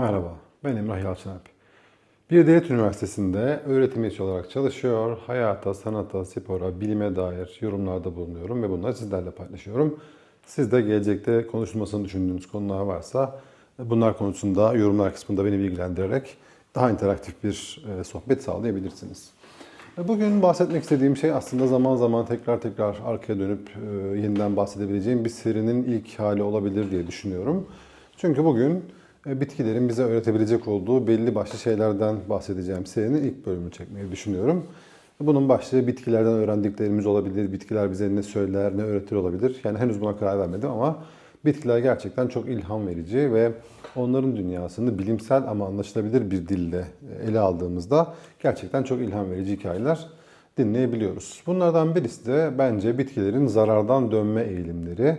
Merhaba, ben Emrah Yalçınerp. Bir devlet üniversitesinde öğretim üyesi olarak çalışıyor. Hayata, sanata, spora, bilime dair yorumlarda bulunuyorum ve bunları sizlerle paylaşıyorum. Siz de gelecekte konuşulmasını düşündüğünüz konular varsa bunlar konusunda yorumlar kısmında beni bilgilendirerek daha interaktif bir e, sohbet sağlayabilirsiniz. Bugün bahsetmek istediğim şey aslında zaman zaman tekrar tekrar arkaya dönüp e, yeniden bahsedebileceğim bir serinin ilk hali olabilir diye düşünüyorum. Çünkü bugün bitkilerin bize öğretebilecek olduğu belli başlı şeylerden bahsedeceğim serinin ilk bölümünü çekmeyi düşünüyorum. Bunun başlığı bitkilerden öğrendiklerimiz olabilir, bitkiler bize ne söyler, ne öğretir olabilir. Yani henüz buna karar vermedim ama bitkiler gerçekten çok ilham verici ve onların dünyasını bilimsel ama anlaşılabilir bir dille ele aldığımızda gerçekten çok ilham verici hikayeler dinleyebiliyoruz. Bunlardan birisi de bence bitkilerin zarardan dönme eğilimleri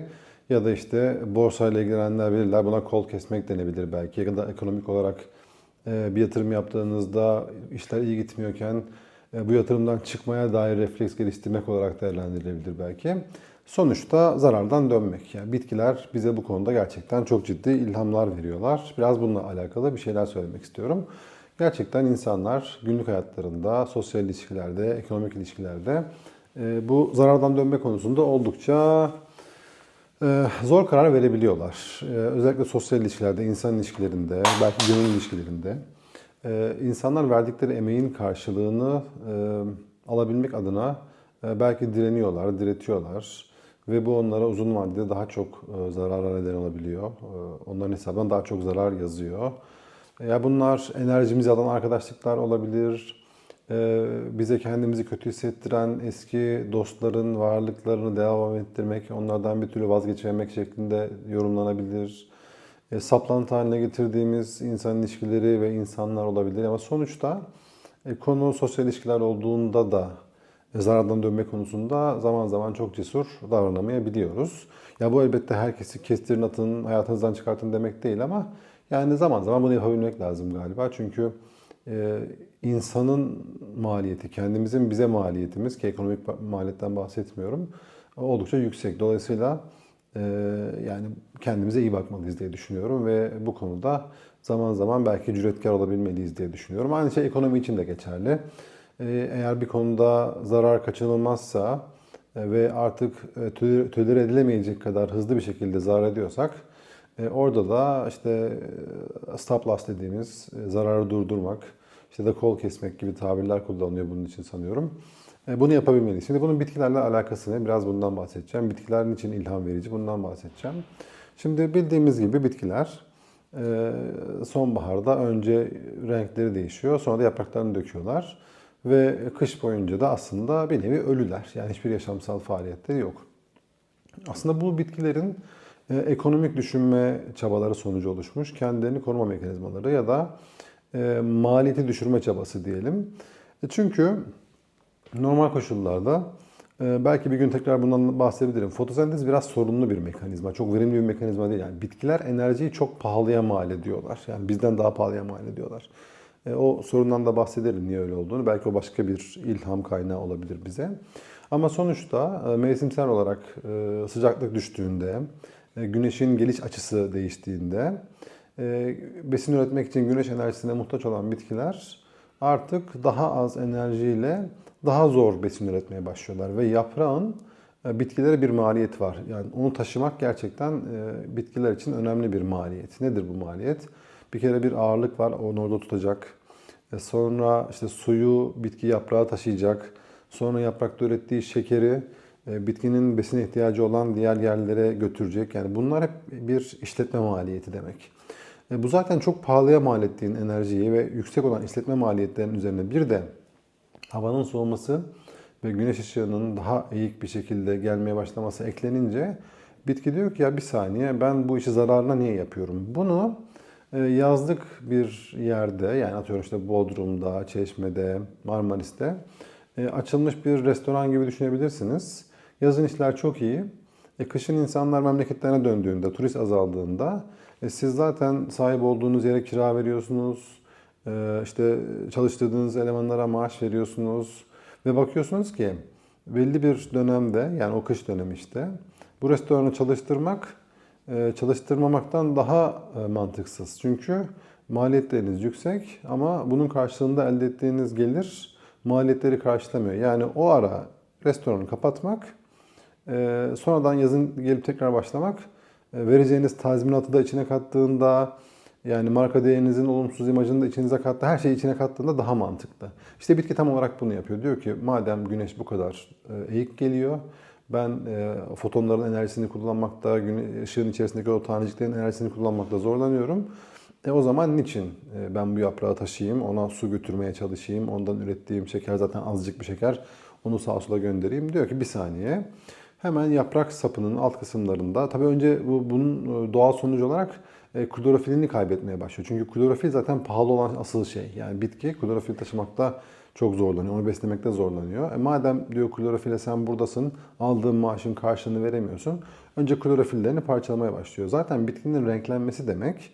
ya da işte borsayla ilgilenenler bilirler buna kol kesmek denebilir belki ya da ekonomik olarak e, bir yatırım yaptığınızda işler iyi gitmiyorken e, bu yatırımdan çıkmaya dair refleks geliştirmek olarak değerlendirilebilir belki. Sonuçta zarardan dönmek. Yani bitkiler bize bu konuda gerçekten çok ciddi ilhamlar veriyorlar. Biraz bununla alakalı bir şeyler söylemek istiyorum. Gerçekten insanlar günlük hayatlarında, sosyal ilişkilerde, ekonomik ilişkilerde e, bu zarardan dönme konusunda oldukça zor karar verebiliyorlar. E, Özellikle sosyal ilişkilerde, insan ilişkilerinde, belki gönül ilişkilerinde. e, insanlar verdikleri emeğin karşılığını e, alabilmek adına e, belki direniyorlar, diretiyorlar. Ve bu onlara uzun vadede daha çok e, zarara neden olabiliyor. Onların hesabına daha çok zarar yazıyor. Ya bunlar enerjimizi alan arkadaşlıklar olabilir. E, Bize kendimizi kötü hissettiren eski dostların varlıklarını devam ettirmek, onlardan bir türlü vazgeçememek şeklinde yorumlanabilir. E, Saplantı haline getirdiğimiz insan ilişkileri ve insanlar olabilir ama sonuçta e, konu sosyal ilişkiler olduğunda da e, zarardan dönme konusunda zaman zaman çok cesur davranamayabiliyoruz. Ya bu elbette herkesi kestirin atın, hayatınızdan çıkartın demek değil ama yani zaman zaman bunu yapabilmek lazım galiba. Çünkü insanın maliyeti, kendimizin bize maliyetimiz ki ekonomik maliyetten bahsetmiyorum oldukça yüksek. Dolayısıyla e, yani kendimize iyi bakmalıyız diye düşünüyorum ve bu konuda zaman zaman belki cüretkar olabilmeliyiz diye düşünüyorum. Aynı şey ekonomi için de geçerli. E, Eğer bir konuda zarar kaçınılmazsa e, ve artık tolere edilemeyecek kadar hızlı bir şekilde zarar ediyorsak orada da işte e, stop loss dediğimiz e, zararı durdurmak, işte de kol kesmek gibi tabirler kullanılıyor bunun için sanıyorum. E, Bunu yapabilmeliyiz. Şimdi bunun bitkilerle alakası ne? Biraz bundan bahsedeceğim. Bitkiler niçin ilham verici? Bundan bahsedeceğim. Şimdi bildiğimiz gibi bitkiler e, sonbaharda önce renkleri değişiyor, sonra da yapraklarını döküyorlar. Ve kış boyunca da aslında bir nevi ölüler. Yani hiçbir yaşamsal faaliyetleri yok. Aslında bu bitkilerin e, ekonomik düşünme çabaları sonucu oluşmuş kendilerini koruma mekanizmaları ya da e, maliyeti düşürme çabası diyelim. E, çünkü normal koşullarda belki bir gün tekrar bundan bahsedebilirim. Fotosentez biraz sorunlu bir mekanizma. Çok verimli bir mekanizma değil. Yani bitkiler enerjiyi çok pahalıya mal ediyorlar. Yani bizden daha pahalıya mal ediyorlar. O sorundan da bahsedelim niye öyle olduğunu. Belki o başka bir ilham kaynağı olabilir bize. Ama sonuçta mevsimsel olarak sıcaklık düştüğünde, güneşin geliş açısı değiştiğinde e, besin üretmek için güneş enerjisine muhtaç olan bitkiler artık daha az enerjiyle daha zor besin üretmeye başlıyorlar ve yaprağın e, bitkilere bir maliyet var. Yani onu taşımak gerçekten e, bitkiler için önemli bir maliyet. Nedir bu maliyet? Bir kere bir ağırlık var, onu orada tutacak. E, Sonra işte suyu bitki yaprağa taşıyacak. Sonra yaprakta ürettiği şekeri e, bitkinin besine ihtiyacı olan diğer yerlere götürecek. Yani bunlar hep bir işletme maliyeti demek. E, Bu zaten çok pahalıya mal ettiğin enerjiyi ve yüksek olan işletme maliyetlerinin üzerine bir de havanın soğuması ve güneş ışığının daha eğik bir şekilde gelmeye başlaması eklenince bitki diyor ki ya bir saniye ben bu işi zararına niye yapıyorum? Bunu e, yazlık bir yerde yani atıyorum işte Bodrum'da, Çeşme'de, Marmaris'te e, açılmış bir restoran gibi düşünebilirsiniz. Yazın işler çok iyi. E, kışın insanlar memleketlerine döndüğünde, turist azaldığında e, siz zaten sahip olduğunuz yere kira veriyorsunuz. E, işte çalıştırdığınız elemanlara maaş veriyorsunuz. Ve bakıyorsunuz ki belli bir dönemde yani o kış dönemi işte bu restoranı çalıştırmak e, çalıştırmamaktan daha e, mantıksız. Çünkü Maliyetleriniz yüksek ama bunun karşılığında elde ettiğiniz gelir maliyetleri karşılamıyor. Yani o ara restoranı kapatmak, sonradan yazın gelip tekrar başlamak, e, vereceğiniz tazminatı da içine kattığında, yani marka değerinizin olumsuz imajını da içinize kattı, her şeyi içine kattığında daha mantıklı. İşte bitki tam olarak bunu yapıyor. Diyor ki madem güneş bu kadar e, eğik geliyor, ben e, fotonların enerjisini kullanmakta, ışığın içerisindeki o taneciklerin enerjisini kullanmakta zorlanıyorum. E o zaman niçin e, ben bu yaprağı taşıyayım, ona su götürmeye çalışayım, ondan ürettiğim şeker zaten azıcık bir şeker, onu sağa sola göndereyim. Diyor ki bir saniye. Hemen yaprak sapının alt kısımlarında, tabii önce bu, bunun e, doğal sonucu olarak e, klorofilini kaybetmeye başlıyor. Çünkü klorofil zaten pahalı olan asıl şey. Yani bitki klorofil taşımakta çok zorlanıyor. Onu beslemekte zorlanıyor. E madem diyor klorofile sen buradasın, aldığın maaşın karşılığını veremiyorsun. Önce klorofillerini parçalamaya başlıyor. Zaten bitkinin renklenmesi demek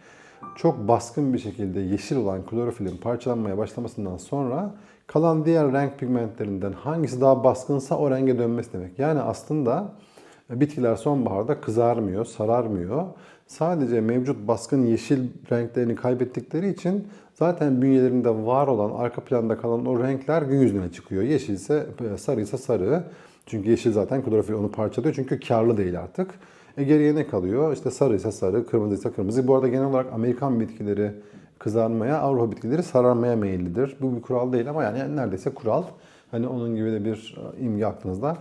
çok baskın bir şekilde yeşil olan klorofilin parçalanmaya başlamasından sonra kalan diğer renk pigmentlerinden hangisi daha baskınsa o renge dönmesi demek. Yani aslında bitkiler sonbaharda kızarmıyor, sararmıyor. Sadece mevcut baskın yeşil renklerini kaybettikleri için zaten bünyelerinde var olan arka planda kalan o renkler gün yüzüne çıkıyor. Yeşilse sarı ise sarı. Çünkü yeşil zaten klorofil onu parçalıyor. Çünkü karlı değil artık. E geriye ne kalıyor? İşte sarı ise sarı, kırmızı ise kırmızı. Bu arada genel olarak Amerikan bitkileri kızarmaya, Avrupa bitkileri sararmaya meyillidir. Bu bir kural değil ama yani neredeyse kural. Hani onun gibi de bir e, imge aklınızda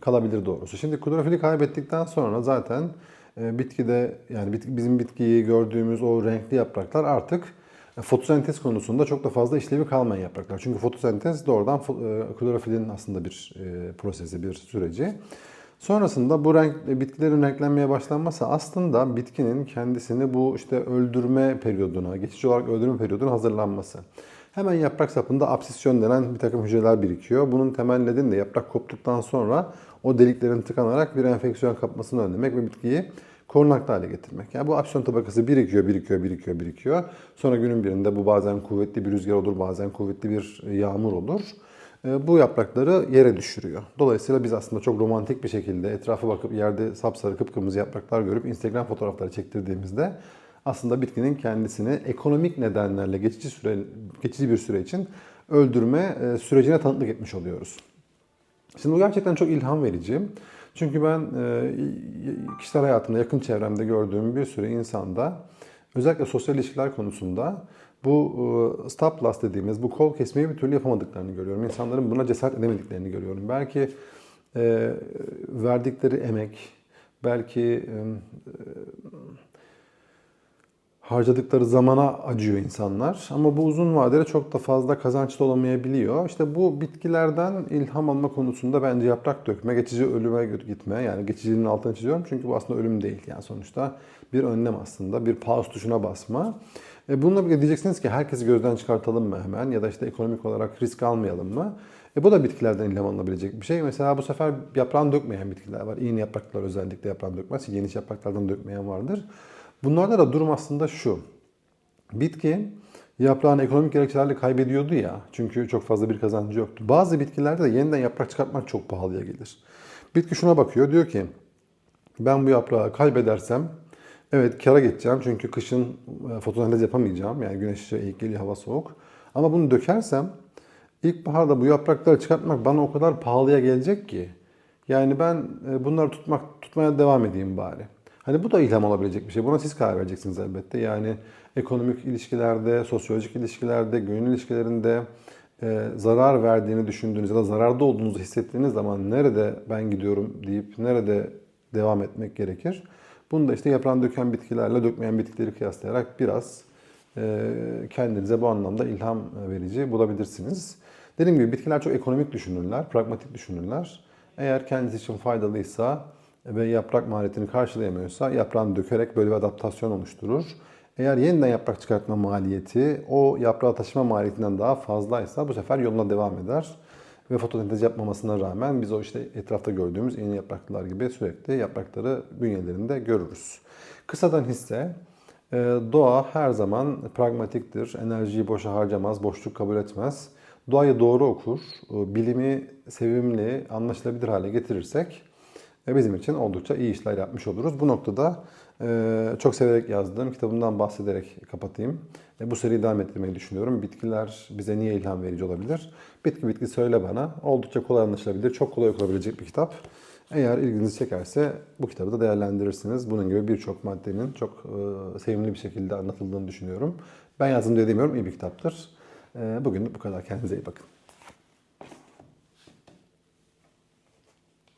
kalabilir doğrusu. Şimdi klorofili kaybettikten sonra zaten e, bitkide yani bizim bitkiyi gördüğümüz o renkli yapraklar artık e, fotosentez konusunda çok da fazla işlevi kalmayan yapraklar. Çünkü fotosentez doğrudan klorofilin aslında bir prosesi, bir süreci. Sonrasında bu renk, bitkilerin renklenmeye başlanması aslında bitkinin kendisini bu işte öldürme periyoduna, geçici olarak öldürme periyoduna hazırlanması. Hemen yaprak sapında absisyon denen bir takım hücreler birikiyor. Bunun temel nedeni de yaprak koptuktan sonra o deliklerin tıkanarak bir enfeksiyon kapmasını önlemek ve bitkiyi korunaklı hale getirmek. Yani bu absisyon tabakası birikiyor, birikiyor, birikiyor, birikiyor. Sonra günün birinde bu bazen kuvvetli bir rüzgar olur, bazen kuvvetli bir yağmur olur. E, bu yaprakları yere düşürüyor. Dolayısıyla biz aslında çok romantik bir şekilde etrafa bakıp yerde sapsarı kıpkırmızı yapraklar görüp Instagram fotoğrafları çektirdiğimizde aslında bitkinin kendisini ekonomik nedenlerle geçici süre geçici bir süre için öldürme e, sürecine tanıklık etmiş oluyoruz. Şimdi bu gerçekten çok ilham verici. Çünkü ben e, kişisel hayatımda yakın çevremde gördüğüm bir sürü insanda özellikle sosyal ilişkiler konusunda bu e, stop loss dediğimiz bu kol kesmeyi bir türlü yapamadıklarını görüyorum. İnsanların buna cesaret edemediklerini görüyorum. Belki e, verdikleri emek, belki e, harcadıkları zamana acıyor insanlar. Ama bu uzun vadede çok da fazla kazançlı olamayabiliyor. İşte bu bitkilerden ilham alma konusunda bence yaprak dökme, geçici ölüme gitme. Yani geçicinin altını çiziyorum çünkü bu aslında ölüm değil. Yani sonuçta bir önlem aslında. Bir pause tuşuna basma. E bununla birlikte diyeceksiniz ki herkesi gözden çıkartalım mı hemen ya da işte ekonomik olarak risk almayalım mı? E bu da bitkilerden ilham alınabilecek bir şey. Mesela bu sefer yaprağını dökmeyen bitkiler var. İğne yapraklar özellikle yaprağını dökmez. Geniş yapraklardan dökmeyen vardır. Bunlarda da durum aslında şu. Bitki yaprağını ekonomik gerekçelerle kaybediyordu ya. Çünkü çok fazla bir kazancı yoktu. Bazı bitkilerde de yeniden yaprak çıkartmak çok pahalıya gelir. Bitki şuna bakıyor. Diyor ki ben bu yaprağı kaybedersem Evet kara geçeceğim çünkü kışın e, fotosentez yapamayacağım. Yani güneş geliyor, hava soğuk. Ama bunu dökersem ilkbaharda bu yaprakları çıkartmak bana o kadar pahalıya gelecek ki. Yani ben e, bunları tutmak tutmaya devam edeyim bari. Hani bu da ilham olabilecek bir şey. Buna siz karar vereceksiniz elbette. Yani ekonomik ilişkilerde, sosyolojik ilişkilerde, gönül ilişkilerinde e, zarar verdiğini düşündüğünüz ya da zararda olduğunuzu hissettiğiniz zaman nerede ben gidiyorum deyip nerede devam etmek gerekir? Bunu da işte yaprağını döken bitkilerle dökmeyen bitkileri kıyaslayarak biraz e, kendinize bu anlamda ilham verici bulabilirsiniz. Dediğim gibi bitkiler çok ekonomik düşünürler, pragmatik düşünürler. Eğer kendisi için faydalıysa ve yaprak maliyetini karşılayamıyorsa yaprağını dökerek böyle bir adaptasyon oluşturur. Eğer yeniden yaprak çıkartma maliyeti o yaprağı taşıma maliyetinden daha fazlaysa bu sefer yoluna devam eder ve fotosentez yapmamasına rağmen biz o işte etrafta gördüğümüz yeni yapraklar gibi sürekli yaprakları bünyelerinde görürüz. Kısadan hisse e, doğa her zaman pragmatiktir. Enerjiyi boşa harcamaz, boşluk kabul etmez. Doğayı doğru okur, e, bilimi sevimli, anlaşılabilir hale getirirsek e, bizim için oldukça iyi işler yapmış oluruz. Bu noktada çok severek yazdığım kitabımdan bahsederek kapatayım. E, bu seriyi devam ettirmeyi düşünüyorum. Bitkiler bize niye ilham verici olabilir? Bitki bitki söyle bana. Oldukça kolay anlaşılabilir, çok kolay okulabilecek bir kitap. Eğer ilginizi çekerse bu kitabı da değerlendirirsiniz. Bunun gibi birçok maddenin çok e, sevimli bir şekilde anlatıldığını düşünüyorum. Ben yazdım diye demiyorum, iyi bir kitaptır. E, bugün bu kadar. Kendinize iyi bakın.